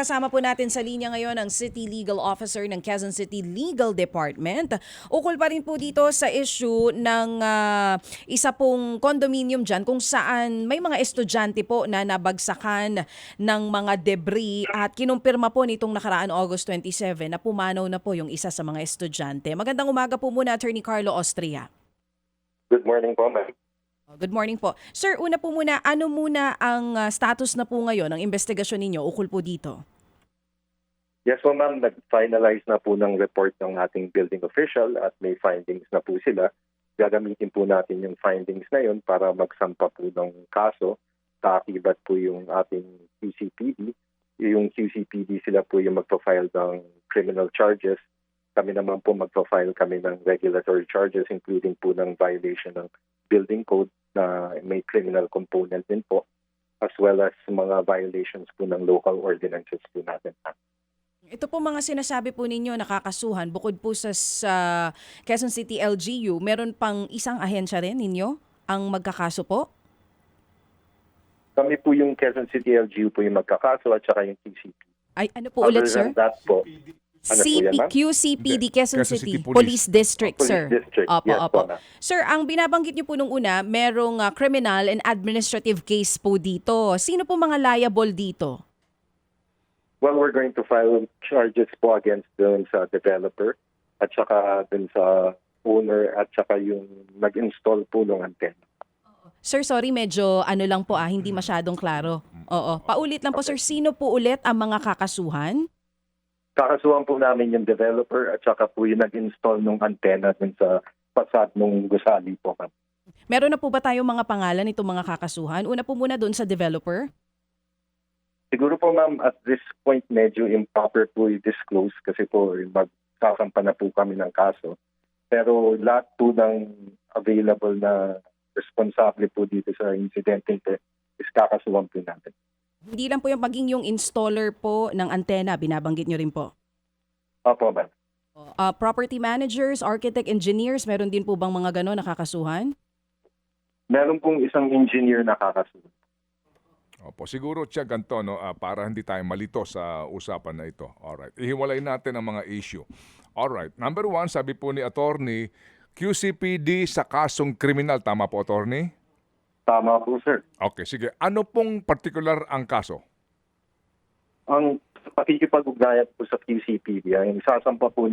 kasama po natin sa linya ngayon ang City Legal Officer ng Quezon City Legal Department. Ukol pa rin po dito sa issue ng ah, isa pong condominium dyan kung saan may mga estudyante po na nabagsakan ng mga debris at kinumpirma po nitong nakaraan August 27 na pumanaw na po yung isa sa mga estudyante. Magandang umaga po muna Attorney Carlo Austria. Good morning po, ma'am. Good morning po. Sir, una po muna, ano muna ang ah, status na po ngayon ng investigasyon ninyo ukol po dito? Yes po, ma'am. Nag-finalize na po ng report ng ating building official at may findings na po sila. Gagamitin po natin yung findings na yun para magsampa po ng kaso. Kaakibat po yung ating QCPD. Yung QCPD sila po yung magpa-file ng criminal charges. Kami naman po magpa-file kami ng regulatory charges including po ng violation ng building code na may criminal component din po as well as mga violations po ng local ordinances po natin. Ito po mga sinasabi po ninyo nakakasuhan bukod po sa, sa Quezon City LGU, meron pang isang ahensya rin ninyo ang magkakaso po? Kami po yung Quezon City LGU po yung magkakaso at saka yung QCP. Ay, ano po ulit, Other sir? than that po, Ano ma'am? QCPD Quezon, Quezon City, City Police. Police. District, Police sir. District. Opo, Yes opo. Sir, ang binabanggit niyo po nung una, merong ah, criminal and administrative case po dito. Sino po mga liable dito? well, we're going to file charges po against dun sa developer at saka dun sa owner at saka yung nag-install po ng antenna. Sir, sorry, medyo ano lang po ah, hindi masyadong klaro. Oo. Paulit lang po, sir. Sino po ulit ang mga kakasuhan? Kakasuhan po namin yung developer at saka po yung nag-install ng antenna dun sa facade ng gusali po. ma'am. Meron na po ba tayong mga pangalan itong mga kakasuhan? Una po muna doon sa developer. Siguro po ma'am, at this point medyo improper po i-disclose kasi po magkakampa na po kami ng kaso. Pero lahat po ng available na responsable po dito sa incident ito is kakasuhan po natin. Hindi lang po yung pagiging yung installer po ng antena, binabanggit nyo rin po. Opo ma'am. Uh, property managers, architect, engineers, meron din po bang mga gano'n nakakasuhan? Meron pong isang engineer na kakasuhan. Opo, siguro siya ganito, no, ah, para hindi tayo malito sa usapan na ito. Alright, ihiwalay natin ang mga issue. Alright, number one, sabi po ni attorney, QCPD sa kasong kriminal. Tama po, attorney? Tama po sir. Okay, sige. Ano pong particular ang kaso? Ang pakikipag-ugnayan po sa QCPD ay isasampa po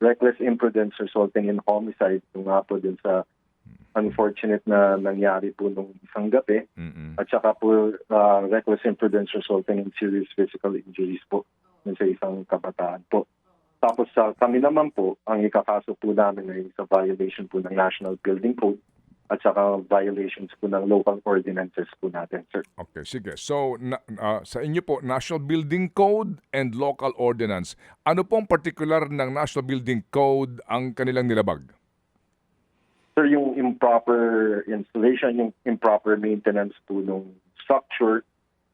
reckless imprudence resulting in homicide yung nga po dun sa unfortunate na nangyari po nung isang gabi Mm-mm. at saka po uh, reckless imprudence resulting in serious physical injuries po dun sa isang kabataan po. Tapos sa kami naman po, ang ikakaso po namin ay sa violation po ng National Building Code at saka violations po ng local ordinances po natin, sir. Okay, sige. So, na, ah, sa inyo po, National Building Code and Local Ordinance. Ano pong particular ng National Building Code ang kanilang nilabag? Sir, yung improper installation, yung improper maintenance po ng structure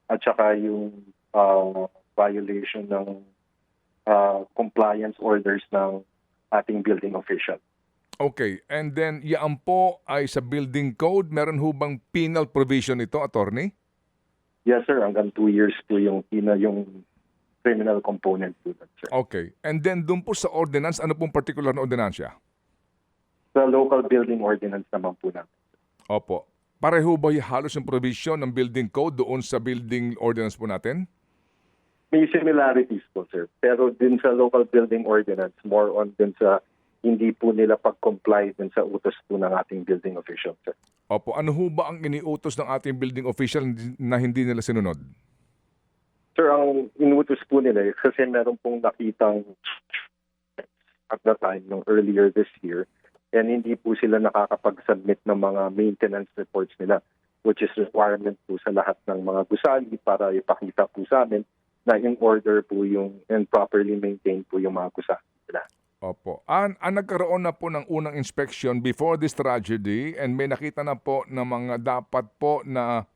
at saka yung uh, violation ng uh, compliance orders ng ating building official. Okay, and then yan po ay sa building code. Meron ho bang penal provision ito, attorney? Yes, sir. Hanggang two years po yung, ina, yung criminal component po, sir. Okay, and then doon po sa ordinance, ano pong particular na ordinansya? Sa local building ordinance naman po natin. Opo. Pareho ba y- halos yung provision ng building code doon sa building ordinance po natin? May similarities po, sir. Pero din sa local building ordinance, more on din sa hindi po nila pag-comply din sa utos po ng ating building official, sir. Opo, ano ho ba ang iniutos ng ating building official na hindi nila sinunod? Sir, ang inutos po nila kasi meron pong nakitang at the time nung earlier this year and hindi po sila nakakapag-submit ng mga maintenance reports nila which is requirement po sa lahat ng mga gusali para ipakita po sa amin na in order po yung and properly maintained po yung mga gusali nila. Opo. An, an nagkaroon na po ng unang inspection before this tragedy and may nakita na po na mga dapat po na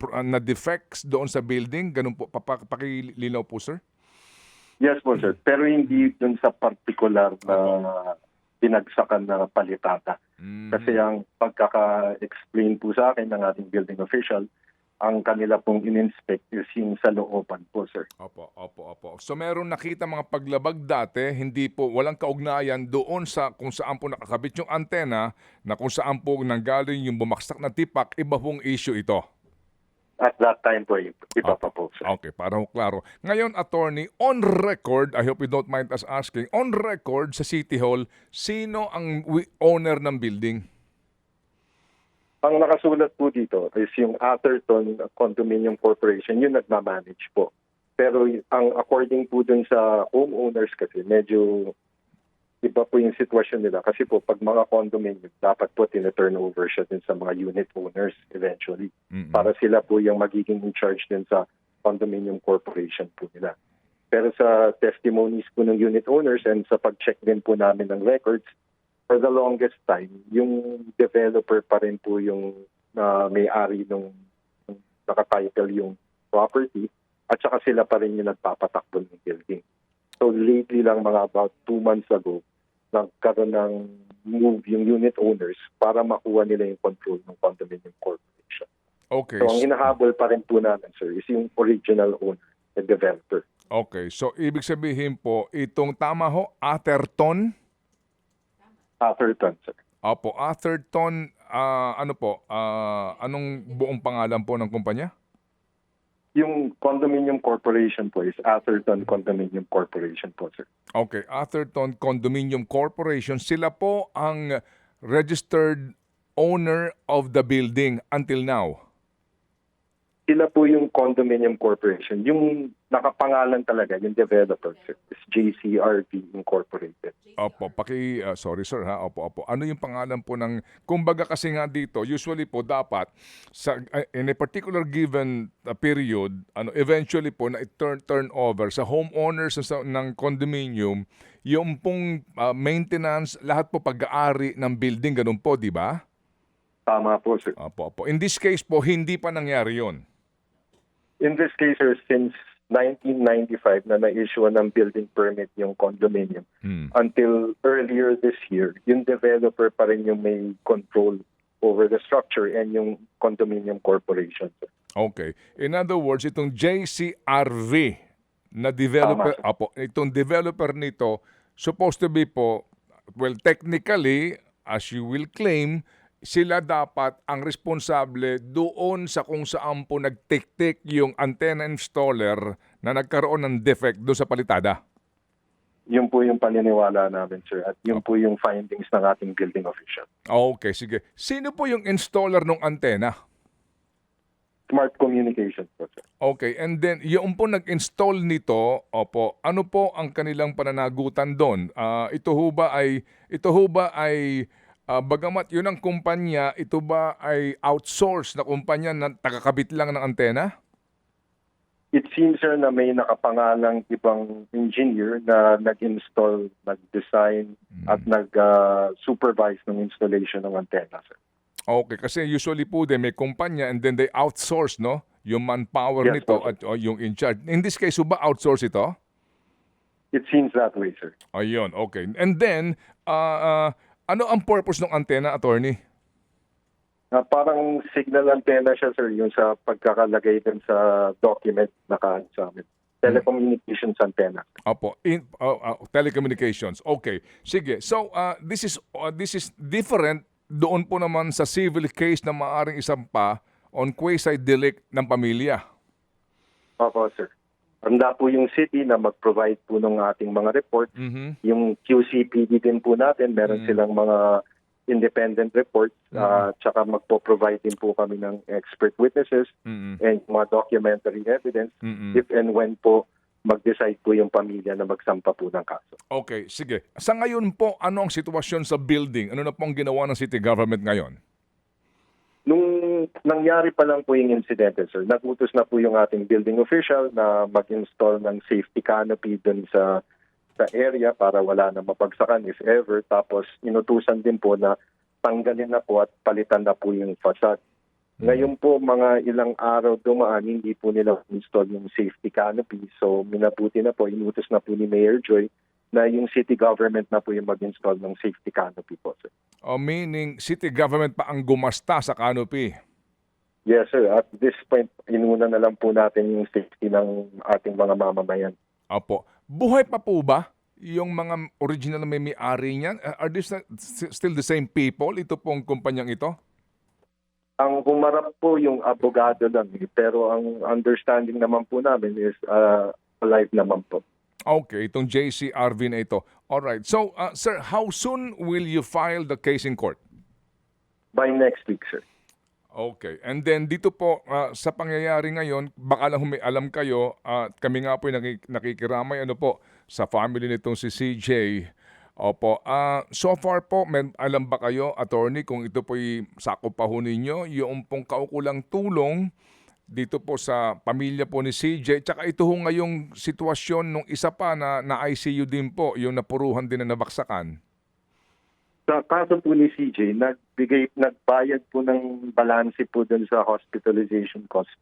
pr- na defects doon sa building. Ganun po, papa- pakilinaw po, sir? Yes po sir, pero hindi dun sa particular na binagsakan na palitata. Mhm. Kasi ang pagkaka-explain po sa akin ng ating building official, ang kanila pong in-inspect is yung sa looban po, sir. Opo, opo. Opo. So meron nakita mga paglabag dati, hindi po, walang kaugnayan doon sa kung saan po nakakabit yung antena na kung saan po nanggaling yung bumaksak na tipak, iba pong issue ito. At that time po, iba pa po, sir. Okay, para ho klaro. Ngayon, attorney, on record, I hope you don't mind us asking, on record sa City Hall, sino ang owner ng building? Ang nakasulat po dito is yung Atherton Condominium Corporation, yung nagmamanage po. Pero ang according po dun sa homeowners kasi, medyo iba po yung sitwasyon nila. Kasi po, pag mga condominium, dapat po tina-turn over siya din sa mga unit owners eventually. Mm-mm. Para sila po yung magiging in charge din sa condominium corporation po nila. Pero sa testimonies po ng unit owners and sa pag-check din po namin ng records, for the longest time, yung developer pa rin po yung na may-ari nung nung nakatitle yung property at saka sila pa rin yung nagpapatakbo ng building. So lately lang mga about two months ago, nagkaroon ng move yung unit owners para makuha nila yung control ng condominium corporation. Okay. So ang hinahabol pa rin po namin, sir, is yung original owner, the developer. Okay. So, ibig sabihin po, itong tama ho, Atherton, Atherton, sir. Opo, Atherton, ah, ano po, ah, anong buong pangalan po ng kumpanya? Yung condominium corporation po is Atherton Condominium Corporation po, sir. Okay, Atherton Condominium Corporation, sila po ang registered owner of the building until now. Sila po yung condominium corporation. Yung nakapangalan talaga, yung developer, sir, is JCRV Incorporated. Opo, paki ah, sorry sir ha. Opo, opo. Ano yung pangalan po ng kumbaga kasi nga dito, usually po dapat sa ah, in a particular given ah, period, ano eventually po na i-turn turn over sa homeowners sa, ng condominium yung pong ah, maintenance, lahat po pag-aari ng building, ganun po, di ba? Tama po, sir. Opo, opo. In this case po, hindi pa nangyari yon. In this case, sir, since 1995 na na-issue ng building permit yung condominium, Hmm. until earlier this year, yung developer pa rin yung may control over the structure and yung condominium corporation. sir. Okay. In other words, itong JCRV na developer, Tama, apo, itong developer nito, supposed to be po, well, technically, as you will claim, sila dapat ang responsable doon sa kung saan po nagtiktik yung antenna installer na nagkaroon ng defect doon sa palitada. Yun po yung paniniwala namin, sir. At yun po yung findings ng ating building official. Okay, sige. Sino po yung installer ng antena? Smart communications po, sir. Okay, and then yung po nag-install nito, opo, ano po ang kanilang pananagutan doon? Ah, ito ho ba ay ito ho ba ay ah, bagamat yun ang kumpanya, ito ba ay outsource na kumpanya na tagakabit lang ng antena? It seems, sir, na may nakapangalang ibang engineer na nag-install, nag-design, at nag-supervise ng installation ng antenna, sir. Okay, kasi usually po din may kumpanya and then they outsource, no? Yung manpower Yes, nito at o, yung in charge. In this case, ba outsource ito? It seems that way, sir. Ayun, okay. And then, ah, ah, ano ang purpose ng antena, attorney? Na parang signal antenna siya, sir, yung sa pagkakalagay din sa document na kaan sa amin. Telecommunications antenna. Opo, in uh, uh, telecommunications. Okay. Sige. So, uh, this is uh, this is different doon po naman sa civil case na maaring isampa on quasi delict ng pamilya. Opo, sir. Handa po yung city na mag-provide po ng ating mga report. Mhm. Yung QCPD din po natin, meron Mm. silang mga independent reports. Mm. ah, tsaka magpo-provide din po kami ng expert witnesses Mhm. and mga documentary evidence Mhm. if and when po mag-decide po yung pamilya na magsampa po ng kaso. Okay, sige. Sa ngayon po, ano ang sitwasyon sa building? Ano na pong ginawa ng city government ngayon? Nung nangyari pa lang po yung insidente, sir, nagutos na po yung ating building official na mag-install ng safety canopy dun sa sa area para wala na mapagsakan if ever. Tapos inutusan din po na tanggalin na po at palitan na po yung facade. Ngayon po, mga ilang araw dumaan, hindi po nila install yung safety canopy. So, minabuti na po, inutos na po ni Mayor Joy na yung city government na po yung mag-install ng safety canopy po, sir. O meaning, city government pa ang gumasta sa canopy. Yes, sir. At this point, inuna na lang po natin yung safety ng ating mga mamamayan. Opo. Buhay pa po ba yung mga original na may-ari niyan? Are these still the same people? Ito pong kumpanyang ito? Ang humarap po yung abogado lang, eh, pero ang understanding naman po namin is uh, alive naman po. Okay, itong JC Arvin na ito. Alright. So, uh, sir, how soon will you file the case in court? By next week, sir. Okay. And then dito po ah, sa pangyayari ngayon, baka lang may alam kayo at kami nga po ay nakik- nakikiramay ano po sa family nitong si CJ. Opo. Ah, so far po, may alam ba kayo, attorney, kung ito po'y sakop pa ho ninyo, yung pong kaukulang tulong dito po sa pamilya po ni CJ. Tsaka ito ho ngayong sitwasyon nung isa pa na na-ICU din po, yung napuruhan din na nabaksakan. Sa kaso po ni CJ, nagbigay, nagbayad po ng balanse po dun sa hospitalization cost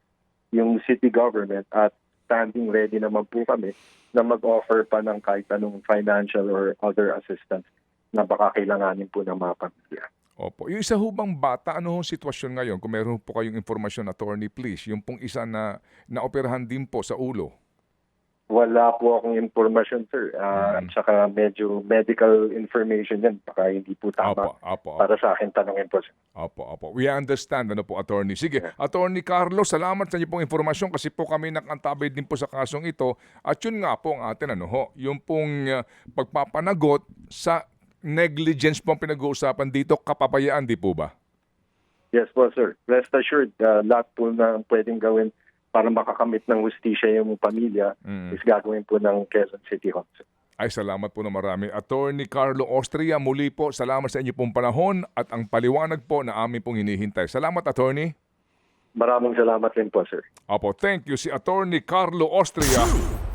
yung city government at standing ready naman po kami na mag-offer pa ng kahit anong financial or other assistance na baka kailanganin po ng mga pamilya. Opo. Yung isa ho bang bata, ano hong sitwasyon ngayon? Kung meron po kayong informasyon, attorney, please. Yung pong isa na naoperahan din po sa ulo. Wala po akong informasyon, sir. Ah, Mm. At saka medyo medical information yan. Baka hindi po Opo, tama opo, opo. para sa akin tanongin po, sir. Opo, opo. We understand, ano po, attorney. Sige, attorney Carlos, salamat sa inyo pong informasyon kasi po kami nakantabay din po sa kasong ito. At yun nga po ang atin, ano ho, yung pong uh, pagpapanagot sa negligence po ang pinag-uusapan dito, kapabayaan, di po ba? Yes po, sir. Rest assured, ah, lahat po na pwedeng gawin para makakamit ng hustisya yung pamilya Mm. is gagawin po ng Quezon City sir. Ay, salamat po na marami. Attorney Carlo Austria, muli po, salamat sa inyo pong panahon at ang paliwanag po na amin pong hinihintay. Salamat, attorney. Maraming salamat rin po, sir. Opo, thank you. Si Attorney Carlo Austria,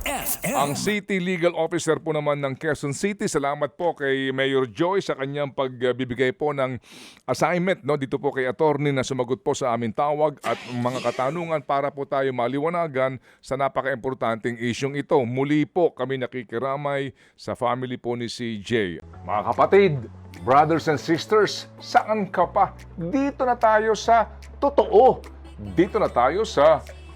FM. ang City Legal Officer po naman ng Quezon City. Salamat po kay Mayor Joy sa kanyang pagbibigay po ng assignment no dito po kay attorney na sumagot po sa aming tawag at mga katanungan para po tayo maliwanagan sa napaka-importanting isyong ito. Muli po kami nakikiramay sa family po ni CJ. Mga kapatid, brothers and sisters, saan ka pa? Dito na tayo sa totoo. Dito na tayo sa